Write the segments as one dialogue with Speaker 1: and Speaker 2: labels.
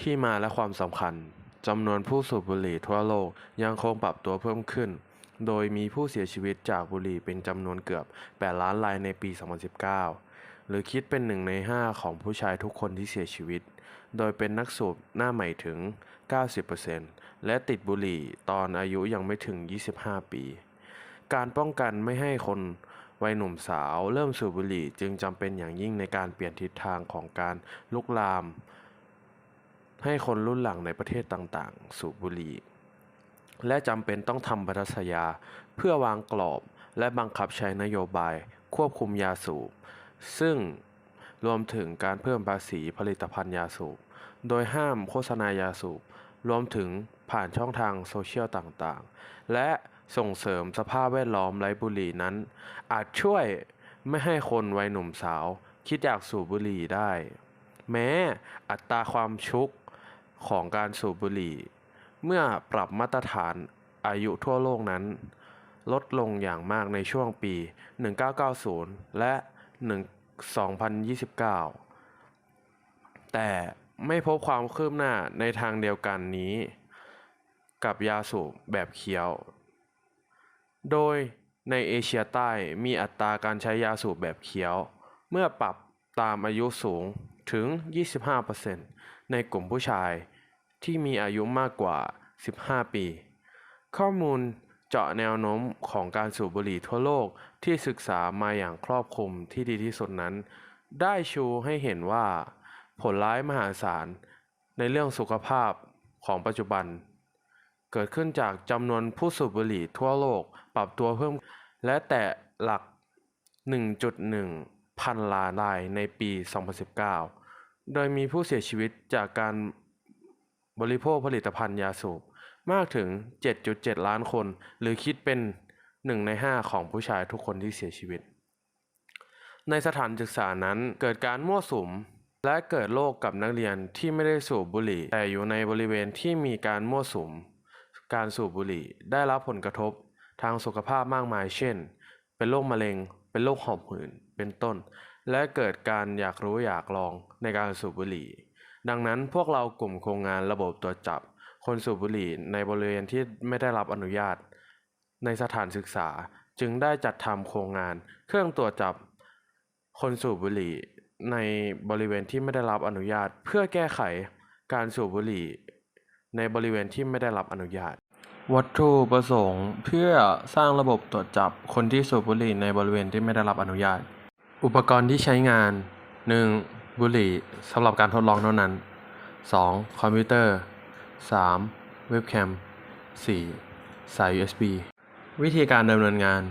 Speaker 1: ที่มาและความสำคัญจำนวนผู้สูบบุหรี่ทั่วโลกยังคงปรับตัวเพิ่มขึ้น โดยมีผู้เสียชีวิตจากบุหรี่เป็นจำนวนเกือบ 8 ล้านรายในปี 2019 หรือคิดเป็นหนึ่งใน 5 ของผู้ชายทุกคนที่เสียชีวิต โดยเป็นนักสูบหน้าใหม่ถึง 90%และติดบุหรี่ตอนอายุยังไม่ถึง 25 ปี การป้องกันไม่ให้คนวัยหนุ่มสาวเริ่มสูบบุหรี่จึงจำเป็นอย่างยิ่งในการเปลี่ยนทิศทางของการลุกลาม ให้คนรุ่นหลังในประเทศต่างๆ สูบบุหรี่ และจำเป็นต้องทำบรรทัยาเพื่อวางกรอบและบังคับใช้นโยบายควบคุมยาสูบ ซึ่งรวมถึงการเพิ่มภาษีผลิตภัณฑ์ยาสูบ โดยห้ามโฆษณายาสูบ รวมถึงผ่านช่องทางโซเชียลต่างๆ และส่งเสริมสภาพแวดล้อมไร้บุหรี่นั้น อาจช่วยไม่ให้คนวัยหนุ่มสาว คิดอยากสูบบุหรี่ได้ แม้อัตราความชุก ของการสูบบุหรี่ เมื่อปรับมาตรฐานอายุทั่วโลกนั้น ลดลงอย่างมากในช่วงปี 1990 และ 2029 แต่ไม่พบความคืบหน้าในทางเดียวกันนี้ กับยาสูบแบบเคี้ยว โดยในเอเชียใต้มีอัตราการใช้ยาสูบแบบเคี้ยว เมื่อปรับตามอายุสูง ถึง 25%ในกลุ่มผู้ชายที่มีอายุมากกว่า 15 ปี ข้อมูลเจาะแนวโน้มของการสูบบุหรี่ทั่วโลกที่ศึกษามาอย่างครอบคลุมที่ดีที่สุดนั้น ได้ชูให้เห็นว่า ผลร้ายมหาศาลในเรื่องสุขภาพของปัจจุบัน เกิดขึ้นจากจำนวนผู้สูบบุหรี่ทั่วโลกปรับตัวเพิ่ม และแตะหลัก 1.1 พันล้านรายในปี 2019 โดยมีผู้เสียชีวิตจากการบริโภคผลิตภัณฑ์ยาสูบมากถึง 7.7 ล้านคน หรือคิดเป็น 1 ใน 5 ของผู้ชายทุกคนที่เสียชีวิต ในสถานศึกษานั้นเกิดการมั่วสุม และเกิดโรคกับนักเรียนที่ไม่ได้สูบบุหรี่ แต่อยู่ในบริเวณที่มีการมั่วสุม การสูบบุหรี่ได้รับผลกระทบทางสุขภาพมากมาย เช่น เป็นโรคมะเร็ง เป็นโรคหอบหืดเป็นต้นและเกิดการอยากรู้อยากลองในการสูบบุหรี่ ดังนั้นพวกเรากลุ่มโครงงานระบบตรวจจับ คนสูบบุหรี่ในบริเวณที่ไม่ได้รับอนุญาต ในสถานศึกษาจึงได้จัดทำโครงงาน เครื่องตรวจจับ คนสูบบุหรี่ในบริเวณที่ไม่ได้รับอนุญาต เพื่อแก้ไขการสูบบุหรี่ ในบริเวณที่ไม่ได้รับอนุญาต วัตถุประสงค์เพื่อสร้างระบบตรวจจับคนที่สูบบุหรี่ในบริเวณที่ไม่ได้รับอนุญาต อุปกรณ์ที่ใช้งาน 1. บุหรี่สำหรับการทดลองเท่านั้น 2. คอมพิวเตอร์ 3. เว็บแคม 4. สาย USB วิธีการดำเนินงาน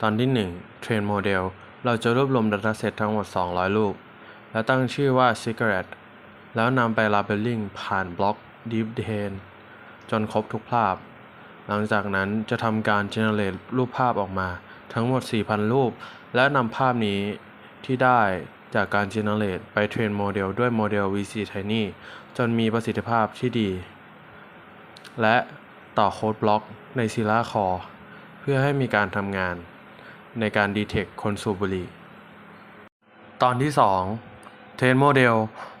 Speaker 1: ตอนที่1 Train Model เราจะรวบรวม Dataset ทั้งหมด 200 รูป และตั้งชื่อว่า Cigarette แล้วนำไป Labeling ผ่านบล็อก Deep d a n จนครบทุกภาพ หลังจากนั้นจะทำการ generate รูปภาพออกมา ทั้งหมด 4,000 รูป และนำภาพนี้ที่ได้จากการ generate ไปเทรนโมเดลด้วยโมเดล VC Tiny จนมีประสิทธิภาพที่ดี และต่อโค้ดบล็อกใน Silla Core เพื่อให้มีการทำงานในการ detect คนสูบบุหรี่ ตอนที่ 2 เทรนโมเดล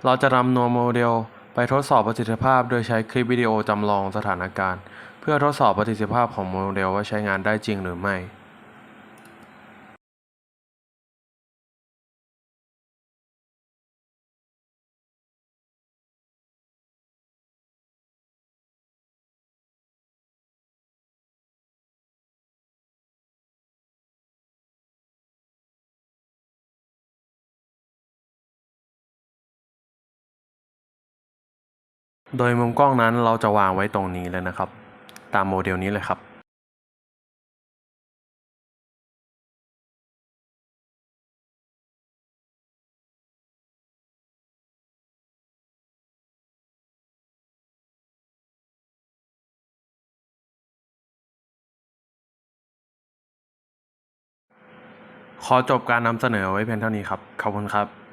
Speaker 1: เราจะนำตัวโมเดลไปทดสอบประสิทธิภาพโดยใช้คลิปวิดีโอจำลองสถานการณ์ เพื่อทดสอบประสิทธิภาพของโมเดลว่าใช้งานได้จริงหรือไม่ โดยมุมกล้องนั้นเราจะวางไว้ตรงนี้เลยนะครับ ตามโมเดลนี้เลยครับขอจบการนำเสนอไว้เพียงเท่านี้ครับ ขอบคุณครับ